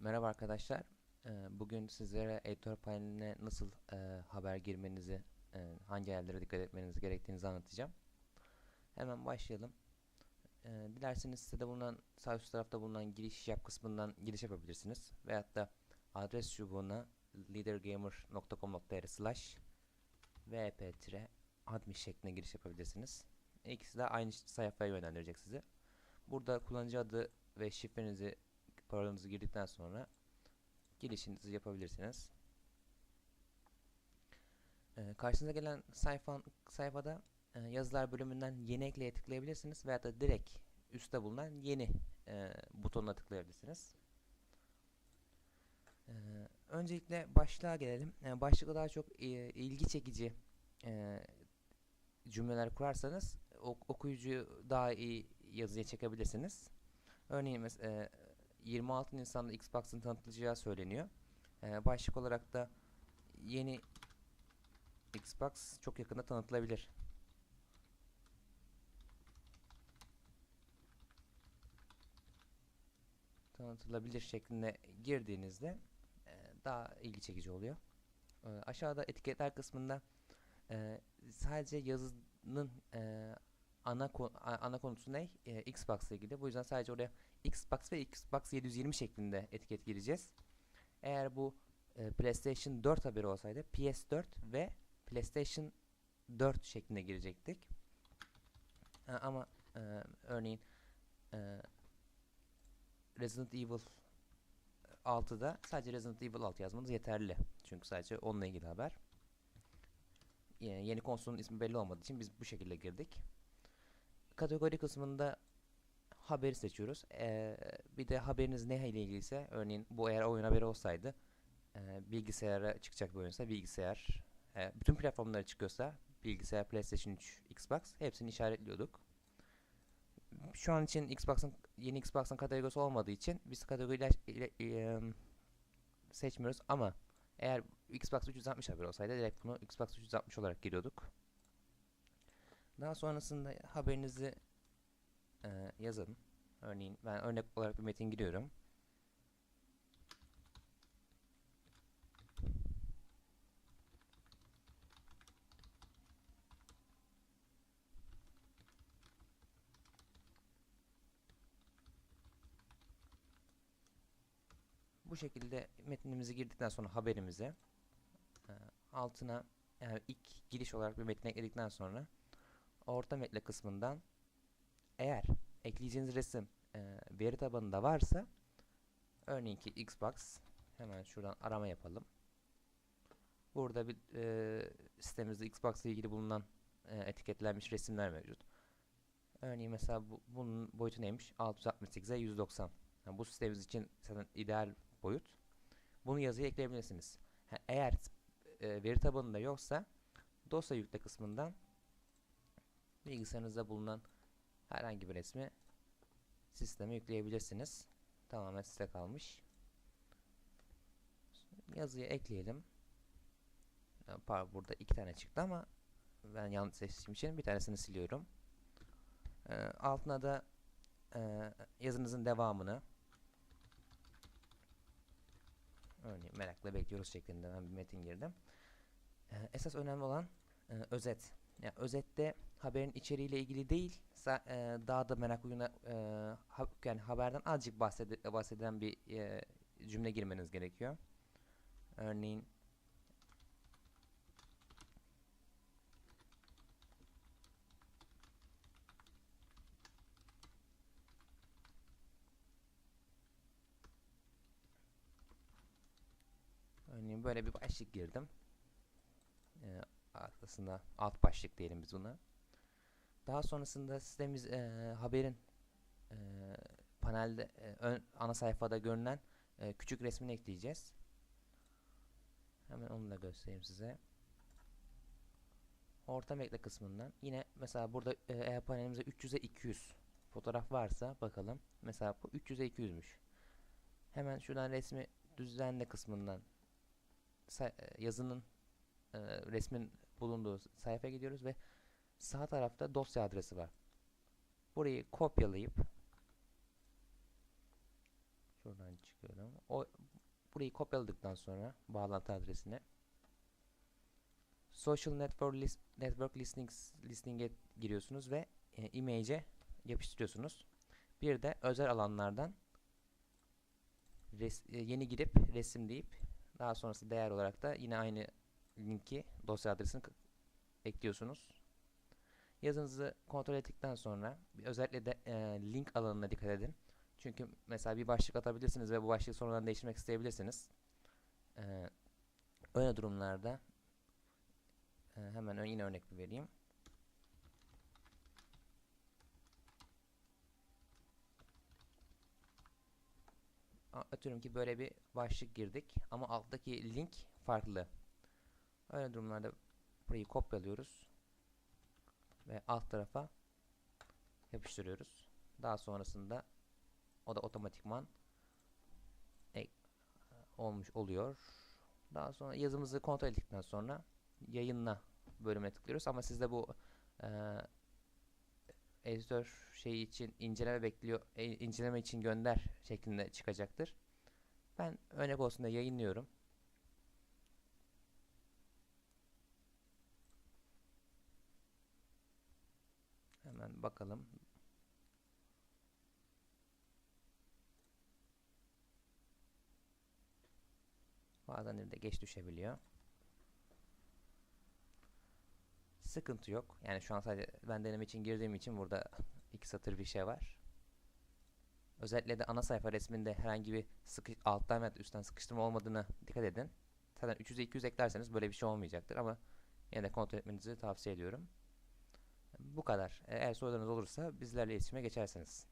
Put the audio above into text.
Merhaba arkadaşlar. Ee, Bugün sizlere editör paneline nasıl e, haber girmenizi, e, hangi yerlere dikkat etmeniz gerektiğinizi anlatacağım. Hemen başlayalım. Ee, Dilerseniz sitede bulunan, sağ üst tarafta bulunan giriş yap kısmından giriş yapabilirsiniz. Veyahut da adres çubuğuna leadergamer.com.tr slash vp-admin şeklinde giriş yapabilirsiniz. İkisi de aynı sayfaya yönlendirecek sizi. Burada kullanıcı adı ve şifrenizi parolanızı girdikten sonra girişinizi yapabilirsiniz. Ee, karşınıza gelen sayfa, sayfada e, yazılar bölümünden yeni ekleye tıklayabilirsiniz veya da direkt üstte bulunan yeni e, butonuna tıklayabilirsiniz. Ee, öncelikle başlığa gelelim. E, başlıkta daha çok e, ilgi çekici e, cümleler kurarsanız ok okuyucuyu daha iyi yazıya çekebilirsiniz. Örneğin mesela 26 Nisan'da Xbox'ın tanıtılacağı söyleniyor. Ee, başlık olarak da yeni Xbox çok yakında tanıtılabilir. Tanıtılabilir şeklinde girdiğinizde e, daha ilgi çekici oluyor. E, aşağıda etiketler kısmında e, sadece yazının e, ana konu, ana konusu ne? E, Xbox ile ilgili. Bu yüzden sadece oraya Xbox ve Xbox 720 şeklinde etiket gireceğiz. Eğer bu e, PlayStation 4 haberi olsaydı PS4 ve PlayStation 4 şeklinde girecektik. Ha, ama e, örneğin e, Resident Evil 6'da sadece Resident Evil 6 yazmanız yeterli. Çünkü sadece onunla ilgili haber. Yani yeni konsolun ismi belli olmadığı için biz bu şekilde girdik. Kategori kısmında haberi seçiyoruz. Ee, bir de haberiniz ne ile ilgiliyse örneğin bu eğer oyun haberi olsaydı e, bilgisayara çıkacak bir oyunsa bilgisayar e, bütün platformlara çıkıyorsa bilgisayar, PlayStation 3, Xbox hepsini işaretliyorduk. Şu an için Xbox'ın yeni Xbox'ın kategorisi olmadığı için biz kategoriler ile, e, seçmiyoruz ama eğer Xbox 360 haber olsaydı direkt bunu Xbox 360 olarak giriyorduk. Daha sonrasında haberinizi e, yazın. Örneğin ben örnek olarak bir metin giriyorum. Bu şekilde metnimizi girdikten sonra haberimize e, altına yani ilk giriş olarak bir metin ekledikten sonra orta metle kısmından eğer ekleyeceğiniz resim e, veri tabanında varsa örneğin ki Xbox hemen şuradan arama yapalım. Burada bir e, sitemizde Xbox ile ilgili bulunan e, etiketlenmiş resimler mevcut. Örneğin mesela bu, bunun boyutu neymiş? 668'e 190. Yani bu sistemimiz için zaten ideal boyut. Bunu yazıya ekleyebilirsiniz. Eğer e, veri tabanında yoksa dosya yükle kısmından bilgisayarınızda bulunan herhangi bir resmi sisteme yükleyebilirsiniz. Tamamen size kalmış. Yazıyı ekleyelim. Burada iki tane çıktı ama ben yanlış seçtiğim için bir tanesini siliyorum. Ee, altına da e, yazınızın devamını örneğin merakla bekliyoruz şeklinde ben bir metin girdim. Ee, esas önemli olan e, özet. Yani özette haberin içeriğiyle ilgili değil, e, daha da merak uyuna e, yani haberden azıcık bahsed bahseden bir e, cümle girmeniz gerekiyor. Örneğin Örneğin böyle bir başlık girdim. Aslında alt başlık diyelim biz buna. Daha sonrasında sistemimiz e, haberin e, panelde e, ön, ana sayfada görünen e, küçük resmini ekleyeceğiz. Hemen onu da göstereyim size. Ortam ekle kısmından yine mesela burada eğer panelimizde 300'e 200 fotoğraf varsa bakalım. Mesela bu 300'e 200'müş. Hemen şuradan resmi düzenle kısmından yazının e, resmin bulunduğu sayfaya gidiyoruz ve sağ tarafta dosya adresi var. Burayı kopyalayıp Şuradan çıkıyorum. O burayı kopyaladıktan sonra bağlantı adresine Social Network list, Network Listings listing'e giriyorsunuz ve e, image'e yapıştırıyorsunuz. Bir de özel alanlardan res, e, yeni girip resim deyip daha sonrası değer olarak da yine aynı linki dosya adresini ekliyorsunuz. Yazınızı kontrol ettikten sonra özellikle de e, link alanına dikkat edin. Çünkü mesela bir başlık atabilirsiniz ve bu başlığı sonradan değiştirmek isteyebilirsiniz. E, öyle durumlarda e, hemen yine örnek bir vereyim. Atıyorum ki böyle bir başlık girdik ama alttaki link farklı. Öyle durumlarda burayı kopyalıyoruz ve alt tarafa yapıştırıyoruz. Daha sonrasında o da otomatikman ek- olmuş oluyor. Daha sonra yazımızı kontrol ettikten sonra yayınla bölümüne tıklıyoruz ama sizde bu eee editör şeyi için inceleme bekliyor e, inceleme için gönder şeklinde çıkacaktır. Ben örnek olsun da yayınlıyorum. Hemen bakalım. Bazen de geç düşebiliyor. Sıkıntı yok. Yani şu an sadece ben deneme için girdiğim için burada iki satır bir şey var. Özellikle de ana sayfa resminde herhangi bir sıkı, alttan veya üstten sıkıştırma olmadığını dikkat edin. Zaten 300'e 200 eklerseniz böyle bir şey olmayacaktır ama yine de kontrol etmenizi tavsiye ediyorum. Bu kadar. Eğer sorularınız olursa bizlerle iletişime geçersiniz.